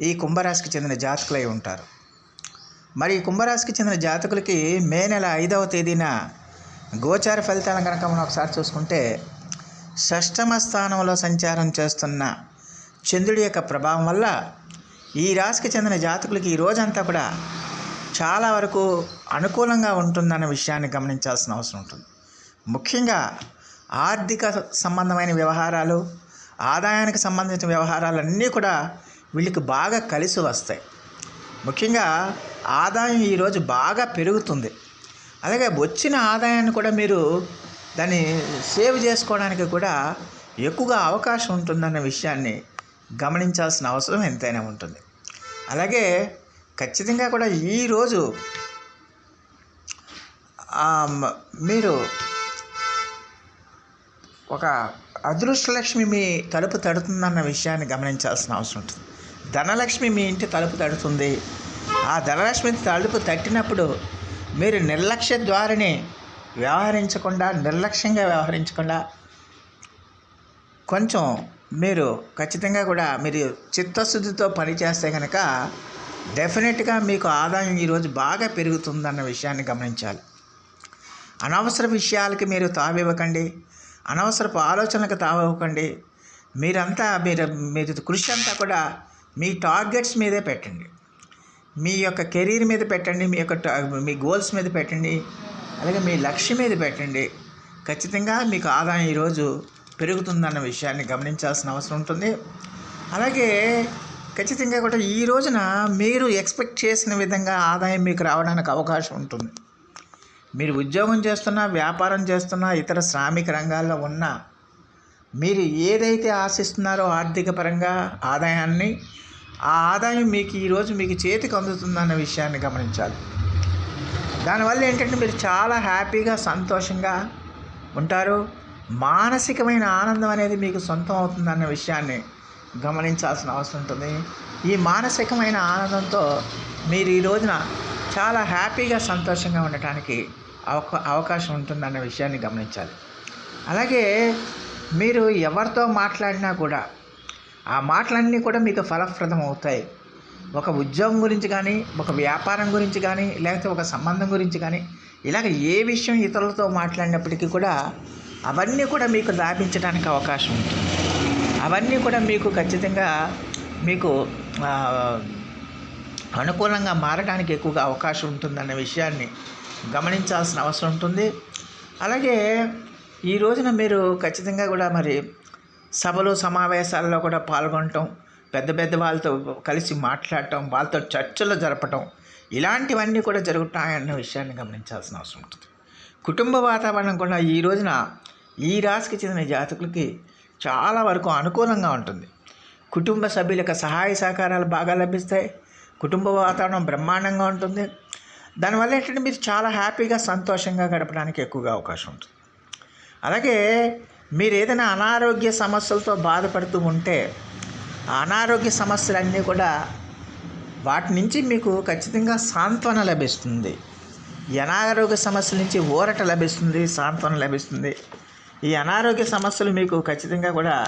ఈ కుంభరాశికి చెందిన జాతకులై ఉంటారు. మరి ఈ కుంభరాశికి చెందిన జాతకులకి మే నెల ఐదవ తేదీన గోచార ఫలితాలను కనుక మనం ఒకసారి చూసుకుంటే షష్టమ స్థానంలో సంచారం చేస్తున్న చంద్రుడి యొక్క ప్రభావం వల్ల ఈ రాశికి చెందిన జాతకులకి ఈ రోజంతా కూడా చాలా వరకు అనుకూలంగా ఉంటుందన్న విషయాన్ని గమనించాల్సిన అవసరం ఉంటుంది. ముఖ్యంగా ఆర్థిక సంబంధమైన వ్యవహారాలు ఆదాయానికి సంబంధించిన వ్యవహారాలన్నీ కూడా వీళ్ళకి బాగా కలిసి వస్తాయి. ముఖ్యంగా ఆదాయం ఈరోజు బాగా పెరుగుతుంది. అలాగే వచ్చిన ఆదాయాన్ని కూడా మీరు దాన్ని సేవ్ చేసుకోవడానికి కూడా ఎక్కువగా అవకాశం ఉంటుందన్న విషయాన్ని గమనించాల్సిన అవసరం ఎంతైనా ఉంటుంది. అలాగే ఖచ్చితంగా కూడా ఈరోజు మీరు ఒక అదృష్టలక్ష్మి మీ తలుపు తడుతుందన్న విషయాన్ని గమనించాల్సిన అవసరం ఉంటుంది. ధనలక్ష్మి మీ ఇంటి తలుపు తడుతుంది. ఆ ధనలక్ష్మి తలుపు తట్టినప్పుడు మీరు నిర్లక్ష్య ద్వారానే వ్యవహరించకుండా నిర్లక్ష్యంగా వ్యవహరించకుండా కొంచెం మీరు ఖచ్చితంగా కూడా మీరు చిత్తశుద్ధితో పనిచేస్తే కనుక డెఫినెట్గా మీకు ఆదాయం ఈరోజు బాగా పెరుగుతుందన్న విషయాన్ని గమనించాలి. అనవసర విషయాలకి మీరు తావివ్వకండి. అనవసరపు ఆలోచనలకు తావివ్వకండి. మీరంతా మీరు మీరు కృషి అంతా కూడా మీ టార్గెట్స్ మీదే పెట్టండి. మీ యొక్క కెరీర్ మీద పెట్టండి మీ యొక్క టా- మీ గోల్స్ మీద పెట్టండి అలాగే మీ లక్ష్యం మీద పెట్టండి. ఖచ్చితంగా మీకు ఆదాయం ఈరోజు పెరుగుతుందన్న విషయాన్ని గమనించాల్సిన అవసరం ఉంటుంది. అలాగే ఖచ్చితంగా కూడా ఈ రోజున మీరు ఎక్స్పెక్ట్ చేసిన విధంగా ఆదాయం మీకు రావడానికి అవకాశం ఉంటుంది. మీరు ఉద్యోగం చేస్తున్నా వ్యాపారం చేస్తున్నా ఇతర శ్రామిక రంగాల్లో ఉన్నా మీరు ఏదైతే ఆశిస్తున్నారో ఆర్థిక పరంగా ఆదాయాన్ని ఆ ఆదాయం మీకు ఈరోజు మీకు చేతికి అందుతుందన్న విషయాన్ని గమనించాలి. దానివల్ల ఏంటంటే మీరు చాలా హ్యాపీగా సంతోషంగా ఉంటారు. మానసికమైన ఆనందం అనేది మీకు సొంతం అవుతుందన్న విషయాన్ని గమనించాల్సిన అవసరం ఉంటుంది. ఈ మానసికమైన ఆనందంతో మీరు ఈ రోజున చాలా హ్యాపీగా సంతోషంగా ఉండటానికి అవకా అవకాశం ఉంటుందన్న విషయాన్ని గమనించాలి. అలాగే మీరు ఎవరితో మాట్లాడినా కూడా ఆ మాటలన్నీ కూడా మీకు ఫలప్రదం అవుతాయి. ఒక ఉద్యోగం గురించి కానీ ఒక వ్యాపారం గురించి కానీ లేకపోతే ఒక సంబంధం గురించి కానీ ఇలాగ ఏ విషయం ఇతరులతో మాట్లాడినప్పటికీ కూడా అవన్నీ కూడా మీకు లాభించడానికి అవకాశం ఉంటుంది. అవన్నీ కూడా మీకు ఖచ్చితంగా మీకు అనుకూలంగా మారడానికి ఎక్కువగా అవకాశం ఉంటుందన్న విషయాన్ని గమనించాల్సిన అవసరం ఉంటుంది. అలాగే ఈ రోజున మీరు ఖచ్చితంగా కూడా మరి సభలు సమావేశాల్లో కూడా పాల్గొనటం పెద్ద పెద్ద వాళ్ళతో కలిసి మాట్లాడటం వాళ్ళతో చర్చలు జరపటం ఇలాంటివన్నీ కూడా జరుగుతాయన్న విషయాన్ని గమనించాల్సిన అవసరం ఉంటుంది. కుటుంబ వాతావరణం కూడా ఈ రోజున ఈ రాశికి చెందిన జాతకులకి చాలా వరకు అనుకూలంగా ఉంటుంది. కుటుంబ సభ్యుల యొక్క సహాయ సహకారాలు బాగా లభిస్తాయి. కుటుంబ వాతావరణం బ్రహ్మాండంగా ఉంటుంది. దానివల్ల ఏంటంటే మీరు చాలా హ్యాపీగా సంతోషంగా గడపడానికి ఎక్కువగా అవకాశం ఉంటుంది. అలాగే మీరు ఏదైనా అనారోగ్య సమస్యలతో బాధపడుతూ ఉంటే అనారోగ్య సమస్యలన్నీ కూడా వాటి నుంచి మీకు ఖచ్చితంగా సాంత్వన లభిస్తుంది. అనారోగ్య సమస్యల నుంచి ఊరట లభిస్తుంది సాంత్వన లభిస్తుంది. ఈ అనారోగ్య సమస్యలు మీకు ఖచ్చితంగా కూడా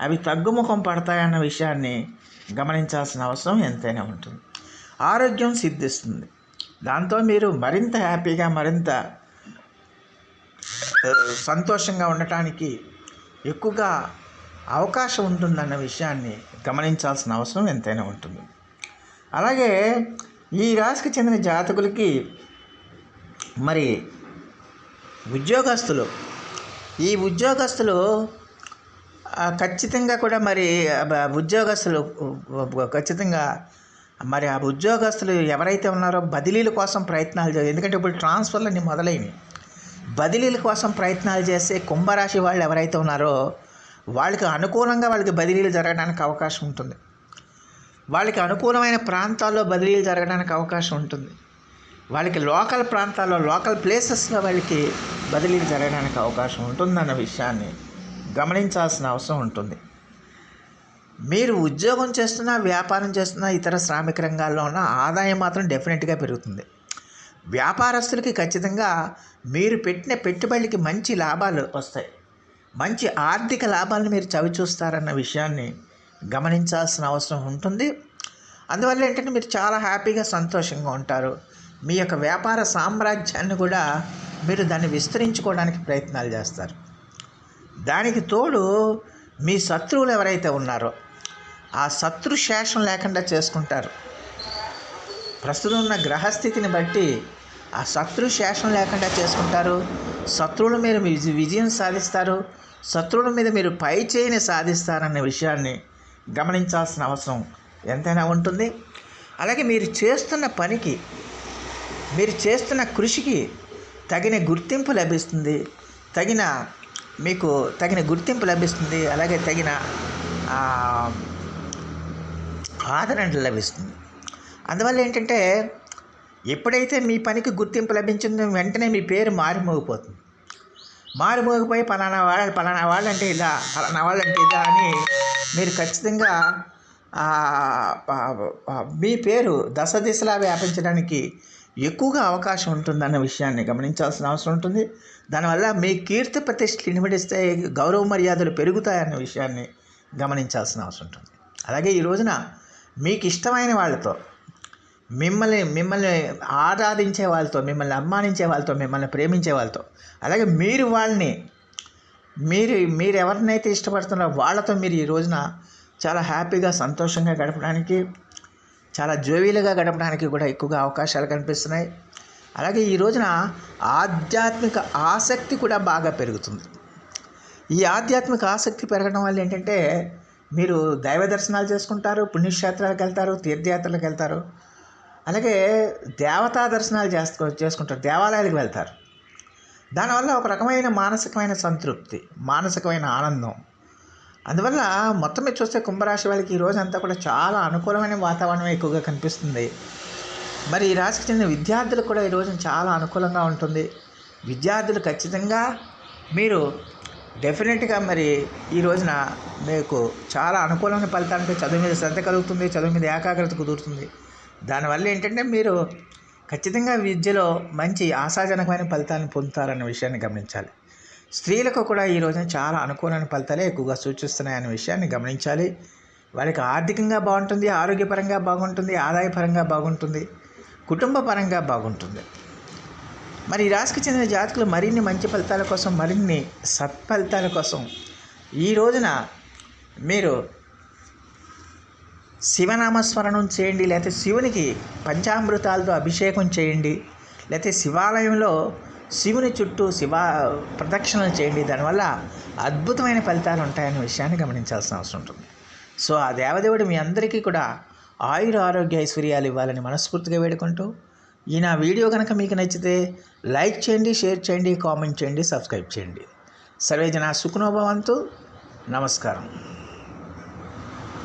అవి తగ్గుముఖం పడతాయన్న విషయాన్ని గమనించాల్సిన అవసరం ఎంతైనా ఉంటుంది. ఆరోగ్యం సిద్ధిస్తుంది. దాంతో మీరు మరింత హ్యాపీగా మరింత సంతోషంగా ఉండటానికి ఎక్కువగా అవకాశం ఉంటుందన్న విషయాన్ని గమనించాల్సిన అవసరం ఎంతైనా ఉంటుంది. అలాగే ఈ రాశికి చెందిన జాతకులకి మరి ఉద్యోగస్తులు ఈ ఉద్యోగస్తులు ఖచ్చితంగా కూడా మరి ఉద్యోగస్తులు ఖచ్చితంగా మరి ఆ ఉద్యోగస్తులు ఎవరైతే ఉన్నారో బదిలీల కోసం ప్రయత్నాలు చేయాలి. ఎందుకంటే ఇప్పుడు ట్రాన్స్ఫర్లు అన్నీ మొదలైనవి. బదిలీల కోసం ప్రయత్నాలు చేసే కుంభరాశి వాళ్ళు ఎవరైతే ఉన్నారో వాళ్ళకి అనుకూలంగా వాళ్ళకి బదిలీలు జరగడానికి అవకాశం ఉంటుంది. వాళ్ళకి అనుకూలమైన ప్రాంతాల్లో బదిలీలు జరగడానికి అవకాశం ఉంటుంది. వాళ్ళకి లోకల్ ప్రాంతాల్లో లోకల్ ప్లేసెస్లో వాళ్ళకి బదిలీలు జరగడానికి అవకాశం ఉంటుందన్న విషయాన్ని గమనించాల్సిన అవసరం ఉంటుంది. మీరు ఉద్యోగం చేస్తున్నా వ్యాపారం చేస్తున్నా ఇతర శ్రామిక రంగాల్లో ఉన్న ఆదాయం మాత్రం డెఫినెట్గా పెరుగుతుంది. వ్యాపారస్తులకి ఖచ్చితంగా మీరు పెట్టిన పెట్టుబడికి మంచి లాభాలు వస్తాయి. మంచి ఆర్థిక లాభాలను మీరు చవి చూస్తారన్న విషయాన్ని గమనించాల్సిన అవసరం ఉంటుంది. అందువల్ల ఏంటంటే మీరు చాలా హ్యాపీగా సంతోషంగా ఉంటారు. మీ యొక్క వ్యాపార సామ్రాజ్యాన్ని కూడా మీరు దాన్ని విస్తరించుకోవడానికి ప్రయత్నాలు చేస్తారు. దానికి తోడు మీ శత్రువులు ఎవరైతే ఉన్నారో ఆ శత్రు శేషం లేకుండా చేసుకుంటారు. ప్రస్తుతం ఉన్న గ్రహస్థితిని బట్టి ఆ శత్రు శేషం లేకుండా చేసుకుంటారు. శత్రువుల మీద విజయ విజయం సాధిస్తారు. శత్రువుల మీద మీరు పై చేయని సాధిస్తారనే విషయాన్ని గమనించాల్సిన అవసరం ఎంతైనా ఉంటుంది. అలాగే మీరు చేస్తున్న పనికి మీరు చేస్తున్న కృషికి తగిన గుర్తింపు లభిస్తుంది. తగిన మీకు తగిన గుర్తింపు లభిస్తుంది. అలాగే తగిన ఆదరణ లభిస్తుంది. అందువల్ల ఏంటంటే ఎప్పుడైతే మీ పనికి గుర్తింపు లభించిందో వెంటనే మీ పేరు మారుమోగిపోతుంది. మారుమోగిపోయి పలానా వాళ్ళ పలానా వాళ్ళంటే ఇలా పలానా వాళ్ళంటే ఇలా అని మీరు ఖచ్చితంగా మీ పేరు దశ దిశలా వ్యాపించడానికి ఎక్కువగా అవకాశం ఉంటుందన్న విషయాన్ని గమనించాల్సిన అవసరం ఉంటుంది. దానివల్ల మీ కీర్తి ప్రతిష్టలు నిమిడిస్తే గౌరవ మర్యాదలు పెరుగుతాయన్న విషయాన్ని గమనించాల్సిన అవసరం ఉంటుంది. అలాగే ఈ రోజున మీకు ఇష్టమైన వాళ్ళతో మిమ్మల్ని మిమ్మల్ని ఆరాధించే వాళ్ళతో మిమ్మల్ని అభిమానించే వాళ్ళతో మిమ్మల్ని ప్రేమించే వాళ్ళతో. అలాగే మీరు వాళ్ళని మీరు మీరు ఎవరినైతే ఇష్టపడుతున్నారో వాళ్ళతో మీరు ఈ రోజున చాలా హ్యాపీగా సంతోషంగా గడపడానికి చాలా జోవీలుగా గడపడానికి కూడా ఎక్కువగా అవకాశాలు కనిపిస్తున్నాయి. అలాగే ఈ రోజున ఆధ్యాత్మిక ఆసక్తి కూడా బాగా పెరుగుతుంది. ఈ ఆధ్యాత్మిక ఆసక్తి పెరగడం వల్ల ఏంటంటే మీరు దైవ దర్శనాలు చేసుకుంటారు పుణ్యక్షేత్రాలకు వెళ్తారు తీర్థయాత్రలకు వెళ్తారు. అలాగే దేవతా దర్శనాలు చేసుకో చేసుకుంటారు దేవాలయాలకు వెళ్తారు. దానివల్ల ఒక రకమైన మానసికమైన సంతృప్తి మానసికమైన ఆనందం. అందువల్ల మొత్తం మీద చూస్తే కుంభరాశి వాళ్ళకి ఈ రోజంతా కూడా చాలా అనుకూలమైన వాతావరణం ఎక్కువగా కనిపిస్తుంది. మరి ఈ రాశికి చెందిన విద్యార్థులకు కూడా ఈ రోజు చాలా అనుకూలంగా ఉంటుంది. విద్యార్థులు ఖచ్చితంగా మీరు డెఫినెట్గా మరి ఈ రోజున మీకు చాలా అనుకూలమైన ఫలితాలంటే చదువు మీద శ్రద్ధ కలుగుతుంది చదువు మీద ఏకాగ్రత కుదురుతుంది. దానివల్ల ఏంటంటే మీరు ఖచ్చితంగా విద్యలో మంచి ఆశాజనకమైన ఫలితాలను పొందుతారన్న విషయాన్ని గమనించాలి. స్త్రీలకు కూడా ఈ రోజున చాలా అనుకూలమైన ఫలితాలే ఎక్కువగా సూచిస్తున్నాయనే విషయాన్ని గమనించాలి. వాళ్ళకి ఆర్థికంగా బాగుంటుంది ఆరోగ్యపరంగా బాగుంటుంది ఆదాయపరంగా బాగుంటుంది కుటుంబ పరంగా బాగుంటుంది. మరి ఈ రాశికి చెందిన జాతకులు మరిన్ని మంచి ఫలితాల కోసం మరిన్ని సత్ఫలితాల కోసం ఈ రోజున మీరు శివనామస్మరణం చేయండి లేకపోతే శివునికి పంచామృతాలతో అభిషేకం చేయండి లేకపోతే శివాలయంలో శివుని చుట్టూ శివ ప్రదక్షిణలు చేయండి. దానివల్ల అద్భుతమైన ఫలితాలు ఉంటాయనే విషయాన్ని గమనించాల్సిన అవసరం ఉంటుంది. సో ఆ దేవదేవుడు మీ అందరికీ కూడా ఆయుర ఆరోగ్య ఐశ్వర్యాలు ఇవ్వాలని మనస్ఫూర్తిగా వేడుకుంటూ ఈ నా వీడియో కనుక మీకు నచ్చితే లైక్ చేయండి షేర్ చేయండి కామెంట్ చేయండి సబ్స్క్రైబ్ చేయండి. సర్వేజన సుఖనోభవంతు నమస్కారం.